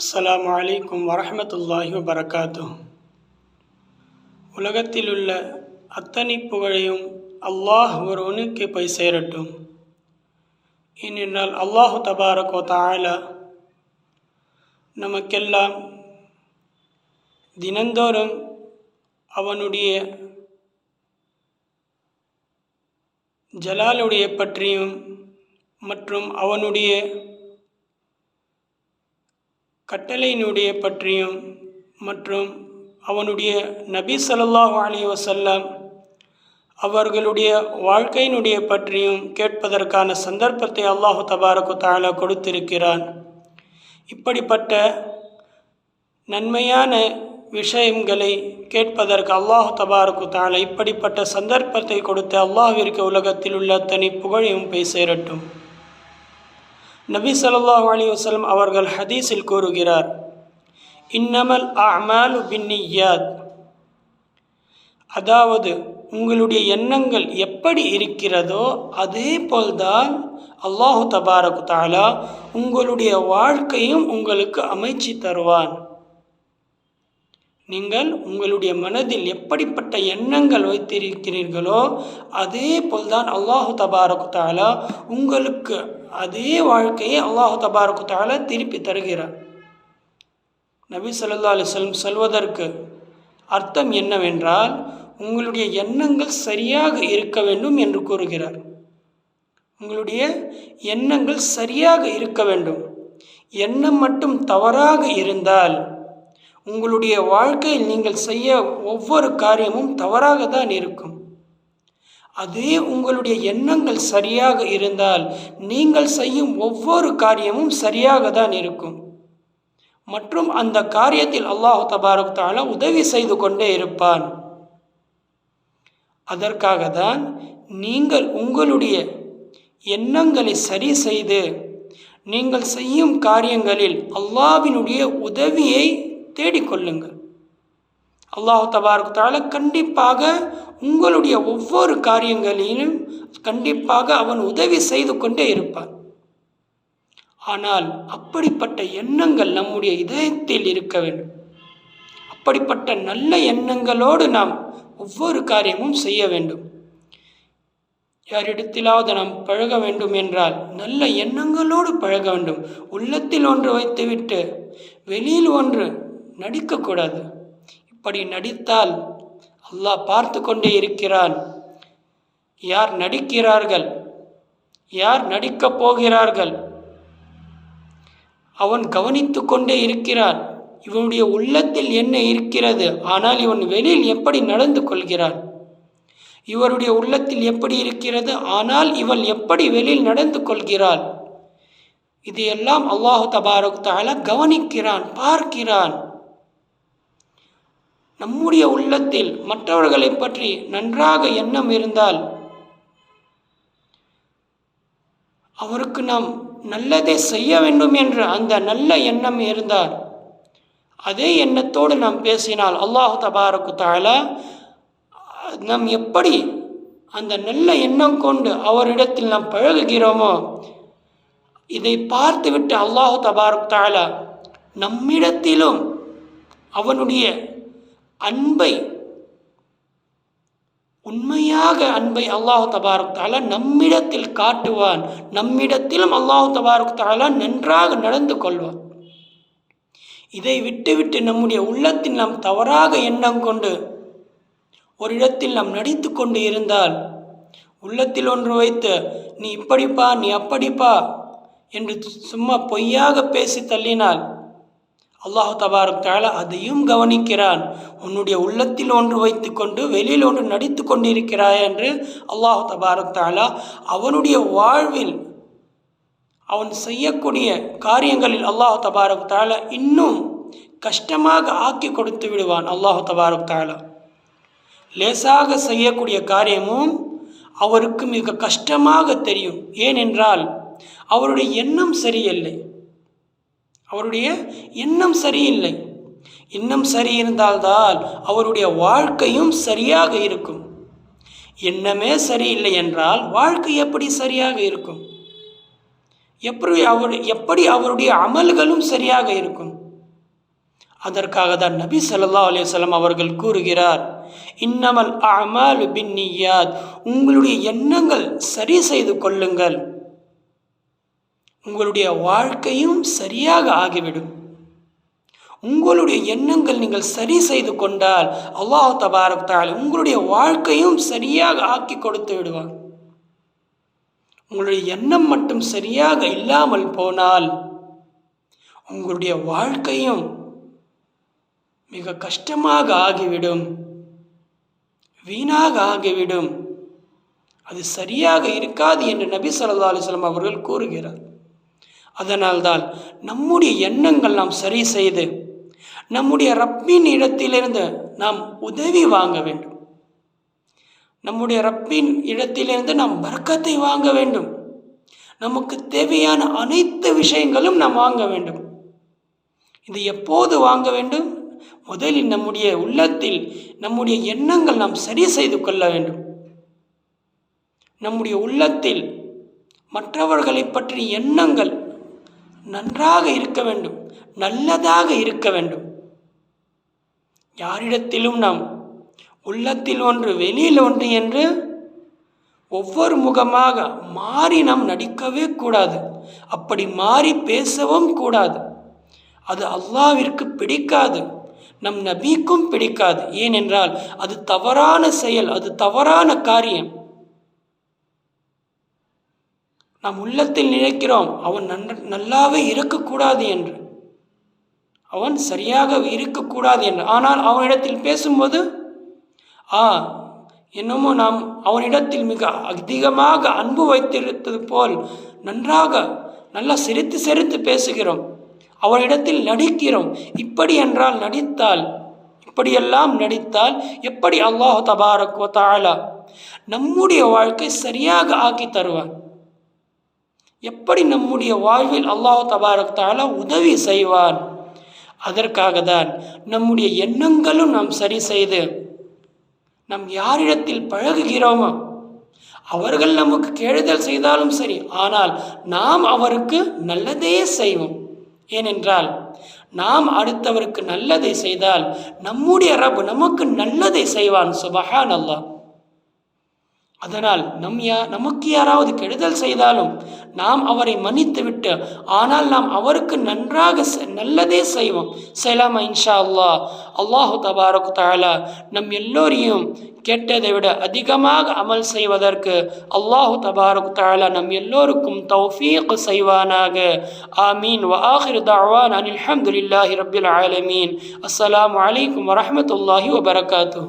அஸ்லாம் அலைக்கும் வரமத்துல்லாஹி வபரகாத்து உலகத்தில் உள்ள அத்தனை புகழையும் அல்லாஹ் ஒருவனுக்கு போய் சேரட்டும். ஏனென்றால் அல்லாஹு தபாரகோ தாயலா நமக்கெல்லாம் தினந்தோறும் அவனுடைய ஜலாலுடைய பற்றியும் மற்றும் அவனுடைய கட்டளையினுடைய பற்றியும் மற்றும் அவனுடைய நபி சல்லாஹ் அலி வஸல்லம் அவர்களுடைய வாழ்க்கையினுடைய பற்றியும் கேட்பதற்கான சந்தர்ப்பத்தை அல்லாஹு தபாரக்கு தாலா கொடுத்திருக்கிறான். இப்படிப்பட்ட நன்மையான விஷயங்களை கேட்பதற்கு அல்லாஹு தபாரக்கு தாலா இப்படிப்பட்ட சந்தர்ப்பத்தை கொடுத்து அல்லாஹிற்கு உலகத்தில் உள்ள தனி புகழையும் போய் சேரட்டும் நபி ஸல்லல்லாஹு அலி வசலம் அவர்கள் ஹதீஸில் கூறுகிறார் இன்னமல் அமால் பின்னியாத். அதாவது உங்களுடைய எண்ணங்கள் எப்படி இருக்கிறதோ அதே போல்தான் அல்லாஹு தபாரகு தாலா உங்களுடைய வாழ்க்கையும் உங்களுக்கு அமைச்சு தருவான். நீங்கள் உங்களுடைய மனதில் எப்படிப்பட்ட எண்ணங்கள் வைத்திருக்கிறீர்களோ அதே போல்தான் அல்லாஹு தபாரகு தாலா உங்களுக்கு அதே வாழ்க்கையை அல்லாஹு தபாருக்கு தாலா திருப்பி தருகிறார். நபி சொல்லா அலிஸ்லம் சொல்வதற்கு அர்த்தம் என்னவென்றால் உங்களுடைய எண்ணங்கள் சரியாக இருக்க வேண்டும் என்று கூறுகிறார். உங்களுடைய எண்ணங்கள் சரியாக இருக்க வேண்டும். எண்ணம் மட்டும் தவறாக இருந்தால் உங்களுடைய வாழ்க்கையில் நீங்கள் செய்ய ஒவ்வொரு காரியமும் தவறாக தான் இருக்கும். அதே உங்களுடைய எண்ணங்கள் சரியாக இருந்தால் நீங்கள் செய்யும் ஒவ்வொரு காரியமும் சரியாக தான் இருக்கும். மற்றும் அந்த காரியத்தில் அல்லாஹு தபாரக் தாலா உதவி செய்து கொண்டே இருப்பான். அதற்காக தான் நீங்கள் உங்களுடைய எண்ணங்களை சரி செய்து நீங்கள் செய்யும் காரியங்களில் அல்லாவினுடைய உதவியை தேடிக்கொள்ளுங்கள். அல்லாஹு தபாரக் கண்டிப்பாக உங்களுடைய ஒவ்வொரு காரியங்களிலும் கண்டிப்பாக அவன் உதவி செய்து கொண்டே இருப்பான். ஆனால் அப்படிப்பட்ட எண்ணங்கள் நம்முடைய இதயத்தில் இருக்க வேண்டும். அப்படிப்பட்ட நல்ல எண்ணங்களோடு நாம் ஒவ்வொரு காரியமும் செய்ய வேண்டும். யாரிடத்திலாவது நாம் பழக வேண்டும் என்றால் நல்ல எண்ணங்களோடு பழக வேண்டும். உள்ளத்தில் ஒன்று வைத்துவிட்டு வெளியில் ஒன்று நடிக்கக்கூடாது இப்படி நடித்தால் அல்லாஹ் பார்த்து கொண்டே இருக்கிறான். யார் நடிக்கிறார்கள்? யார் நடிக்கப் போகிறார்கள்? அவன் கவனித்து கொண்டே இருக்கிறான். இவனுடைய உள்ளத்தில் என்ன இருக்கிறது? ஆனால் இவன் வெளியில் எப்படி நடந்து கொள்கிறான்? இவருடைய உள்ளத்தில் எப்படி இருக்கிறது? ஆனால் இவள் எப்படி வெளியில் நடந்து கொள்கிறாள்? இது எல்லாம் அல்லாஹு தபாரக் தாலா கவனிக்கிறான் பார்க்கிறான். நம்முடைய உள்ளத்தில் மற்றவர்களை பற்றி நன்றாக எண்ணம் இருந்தால் அவருக்கு நாம் நல்லதை செய்ய வேண்டும் என்று அந்த நல்ல எண்ணம் இருந்தால் அதே எண்ணத்தோடு நாம் பேசினால் அல்லாஹு தபாரக்கு தாலா நாம் எப்படி அந்த நல்ல எண்ணம் கொண்டு அவரிடத்தில் நாம் பழகுகிறோமோ இதை பார்த்துவிட்டு அல்லாஹு தபாரக் தாலா நம்மிடத்திலும் அவனுடைய அன்பை உண்மையாக அன்பை அல்லாஹு தபாரக் தாலா நம்மிடத்தில் காட்டுவான். நம்மிடத்திலும் அல்லாஹு தபாரக் தாலா நன்றாக நடந்து கொள்வான். இதை விட்டுவிட்டு நம்முடைய உள்ளத்தில் நாம் தவறாக எண்ணம் கொண்டு ஒரு இடத்தில் நாம் நடித்து கொண்டு இருந்தால் உள்ளத்தில் ஒன்று வைத்து நீ இப்படிப்பா நீ அப்படிப்பா என்று சும்மா பொய்யாக பேசி தள்ளினால் அல்லாஹு தபாரக் தாலா அதையும் கவனிக்கிறான். உன்னுடைய உள்ளத்தில் ஒன்று வைத்துக்கொண்டு வெளியில் ஒன்று நடித்து கொண்டிருக்கிறாய் என்று அல்லாஹு தபாரக் தாலா அவனுடைய வாழ்வில் அவன் செய்யக்கூடிய காரியங்களில் அல்லாஹு தபாரக் தாலா இன்னும் கஷ்டமாக ஆக்கி கொடுத்து விடுவான் அல்லாஹு தபாரக் தாலா லேசாக செய்யக்கூடிய காரியமும் அவருக்கு மிக கஷ்டமாக தெரியும். ஏனென்றால் அவருடைய எண்ணம் சரியில்லை. அவருடைய எண்ணம் சரியில்லை. எண்ணம் சரி இருந்தால்தான் அவருடைய வாழ்க்கையும் சரியாக இருக்கும். எண்ணமே சரியில்லை என்றால் வாழ்க்கை எப்படி சரியாக இருக்கும்? எப்படி அவர் எப்படி அவருடைய அமல்களும் சரியாக இருக்கும்? அதற்காக தான் நபி சல்லா அலைஹி அவர்கள் கூறுகிறார் இன்னமல் அமல் பின் உங்களுடைய எண்ணங்கள் சரி செய்து கொள்ளுங்கள். உங்களுடைய வாழ்க்கையும் சரியாக ஆகிவிடும். உங்களுடைய எண்ணங்கள் நீங்கள் சரி செய்து கொண்டால் அல்லாஹ் தபாரத்தால் உங்களுடைய வாழ்க்கையும் சரியாக ஆக்கி கொடுத்து விடுவார் உங்களுடைய எண்ணம் மட்டும் சரியாக இல்லாமல் போனால் உங்களுடைய வாழ்க்கையும் மிக கஷ்டமாக ஆகிவிடும். வீணாக ஆகிவிடும். அது சரியாக இருக்காது என்று நபி சல்லா அலைஹி அவர்கள் கூறுகிறார். அதனால்தான் நம்முடைய எண்ணங்கள் நாம் சரி செய்து நம்முடைய ரப்பின் இடத்திலிருந்து நாம் உதவி வாங்க வேண்டும். நம்முடைய ரப்பின் இடத்திலிருந்து நாம் வர்க்கத்தை வாங்க வேண்டும். நமக்கு தேவையான அனைத்து விஷயங்களும் நாம் வாங்க வேண்டும். இது எப்போது வாங்க வேண்டும்? முதலில் நம்முடைய உள்ளத்தில் நம்முடைய எண்ணங்கள் நாம் சரி செய்து கொள்ள வேண்டும். நம்முடைய உள்ளத்தில் மற்றவர்களை பற்றிய எண்ணங்கள் நன்றாக இருக்க வேண்டும் நல்லதாக இருக்க வேண்டும். யாரிடத்திலும் நாம் உள்ளத்தில் ஒன்று வெளியில் ஒன்று என்று ஒவ்வொரு முகமாக மாறி நாம் நடிக்கவே கூடாது. அப்படி மாறி பேசவும் கூடாது. அது அல்லாவிற்கு பிடிக்காது நம் நபிக்கும் பிடிக்காது. ஏனென்றால் அது தவறான செயல் அது தவறான காரியம். நாம் உள்ளத்தில் நினைக்கிறோம் அவன் நன்ற நல்லாவே இருக்கக்கூடாது என்று. அவன் சரியாக இருக்கக்கூடாது என்று. ஆனால் அவனிடத்தில் பேசும்போது ஆ என்னமோ நாம் அவனிடத்தில் மிக அதிகமாக அன்பு வைத்திருத்தது போல் நன்றாக நல்லா சிரித்து சிரித்து பேசுகிறோம். அவனிடத்தில் நடிக்கிறோம். இப்படி என்றால் நடித்தால் இப்படியெல்லாம் நடித்தால் எப்படி அல்லாஹ் தபாரக் வ நம்முடைய வாழ்க்கை சரியாக ஆக்கி தருவான்? எப்படி நம்முடைய வாழ்வில் அல்லாஹ் தபாரக் உதவி செய்வான்? அதற்காக தான் நம்முடைய எண்ணங்களும் நாம் சரி செய்து நம் யாரிடத்தில் பழகுகிறோமோ அவர்கள் நமக்கு கேடுதல் செய்தாலும் சரி ஆனால் நாம் அவருக்கு நல்லதே செய்வோம். ஏனென்றால் நாம் அடுத்தவருக்கு நல்லதை செய்தால் நம்முடைய ரப் நமக்கு நல்லதை செய்வான் சுபஹான் அல்லாஹ் அதனால் நம் யா நமக்கு யாராவது கெடுதல் செய்தாலும் நாம் அவரை மன்னித்து விட்டு ஆனால் நாம் அவருக்கு நன்றாக நல்லதே செய்வோம். செய்யலாமா இன்ஷா அல்லாஹ்? அல்லாஹு தபாரக் தாலா நம் எல்லோரையும் கெட்டதை விட அதிகமாக அமல் செய்வதற்கு அல்லாஹு தபாரக் தாலா நம் எல்லோருக்கும் தௌஃபீக் செய்வானாக. ஆமீன். வ ஆஹிர் தஅவான் அனில் அஹமதுல்லாஹி ரபில் ஆலமீன். அஸ்லாம் வலைக்கம் வரமத்துல்லாஹி வபரகாத்து